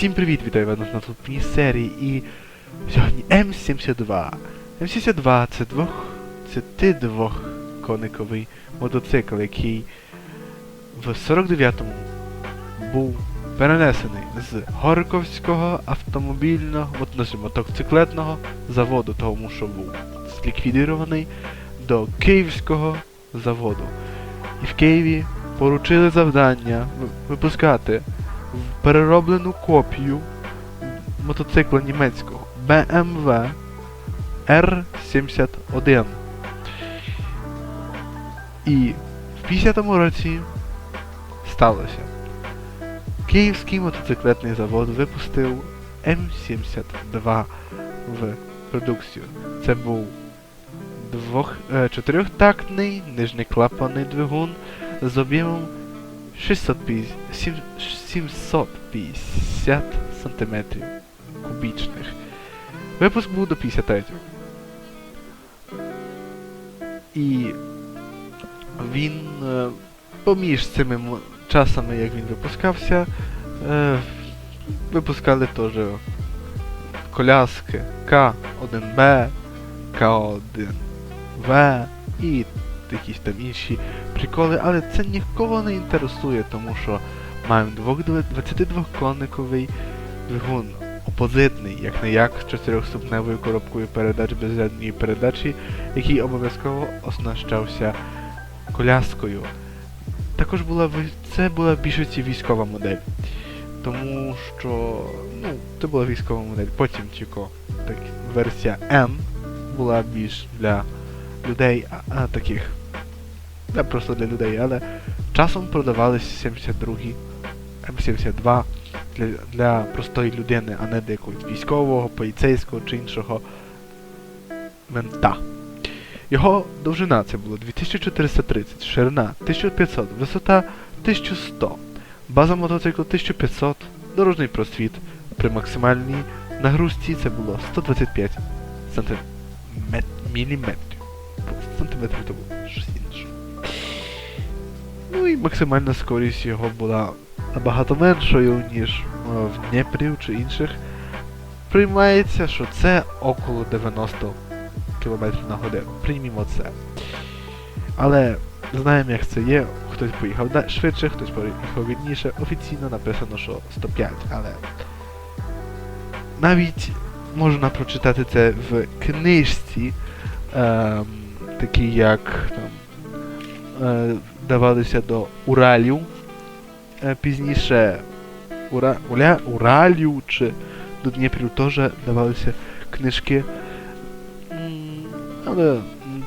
Всім привіт, вітаю вас на наступній серії і сьогодні М72. М72 це двох. це двох кониковий мотоцикл, який в 49-му був перенесений з Горковського автомобільного от, наші, мотоциклетного заводу, тому що був зліквідований, до Київського заводу. І в Києві поручили завдання випускати перероблену копію мотоцикла німецького BMW R71. І в 50-му році сталося. Київський мотоциклетний завод випустив М72 в продукцію. Це був двох, е, чотирьохтактний нижнеклапаний двигун з об'ємом 650, сім- 750 сантиметрів кубічних. Випуск був до 53-го. І він е, поміж цими часами, як він випускався, е, випускали теж коляски К1Б, К1В і якісь там інші приколи, але це нікого не інтересує, тому що маємо 22-конниковий двигун опозитний, як не як, з 4-ступневою коробкою передач без задньої передачі, який обов'язково оснащався коляскою. Також була це була в більшості військова модель. Тому що ну, це була військова модель. Потім тільки так, версія N була більш для людей, а, а таких. Не просто для людей, але часом продавалися 72-гі, М72 для, для простої людини, а не для якогось військового, поліцейського чи іншого мента. Його довжина це було 2430, ширина 1500, висота 1100, база мотоциклу 1500, дорожній просвіт. При максимальній нагрузці це було 125 сантим... міліметрів. Сантиметрів то було щось інше. Ну і максимальна скорість його була набагато меншою, ніж е, в Дніпрі чи інших. Приймається, що це около 90 км на годину. Приймімо це. Але знаємо, як це є. Хтось поїхав швидше, хтось поїхав вільніше. Офіційно написано, що 105, але навіть можна прочитати це в книжці, ем, такі як там, е, давалися до Уралів. Пізніше Ура, Уля, Уралів чи до Дніпрів теж давалися книжки. Але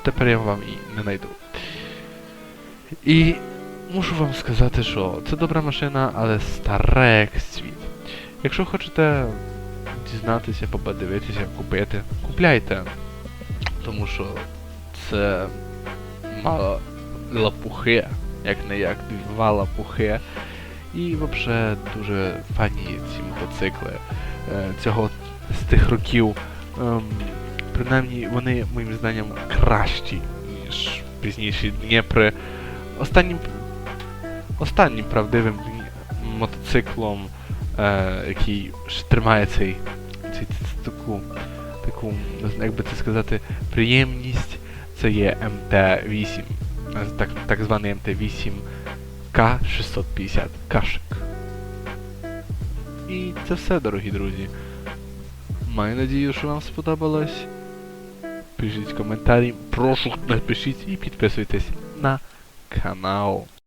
тепер я вам і не знайду. І мушу вам сказати, що це добра машина, але стара як світ. Якщо хочете дізнатися, подивитися, купити, купляйте. Тому що це мало лапухи, як не як два лапухи. І взагалі дуже фані ці мотоцикли е, цього з тих років. Ем, принаймні вони, моїм знанням, кращі, ніж пізніші Дніпри. Останнім, останнім правдивим мотоциклом, е, який ж тримає цей, цей, таку, таку, як би це сказати, приємність, це є МТ-8. Е, Так, так званий МТ-8 К650 Кашик. І це все, дорогі друзі. Маю надію, що вам сподобалось. Пишіть коментарі, прошу напишіть і підписуйтесь на канал.